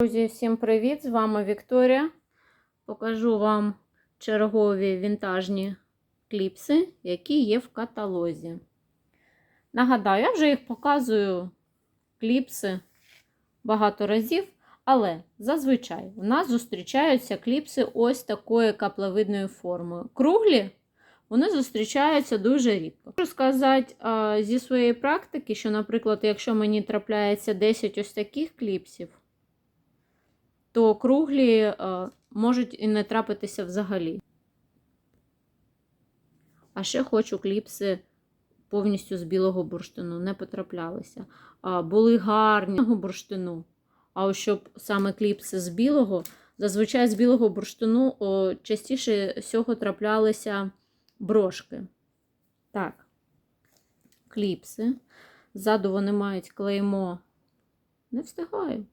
Друзі, всім привіт! З вами Вікторія. Покажу вам чергові вінтажні кліпси, які є в каталозі. Нагадаю, я вже їх показую кліпси багато разів, але зазвичай у нас зустрічаються кліпси ось такої каплевидною формою. Круглі вони зустрічаються дуже рідко. Можу сказати зі своєї практики, що, наприклад, якщо мені трапляється 10 ось таких кліпсів, то круглі е, можуть і не трапитися взагалі. А ще хочу кліпси повністю з білого бурштину, не потраплялися. Були гарні бурштину. А ось щоб саме кліпси з білого, зазвичай з білого бурштину частіше всього траплялися брошки. Так, кліпси. Ззаду вони мають клеймо. Не встигаю.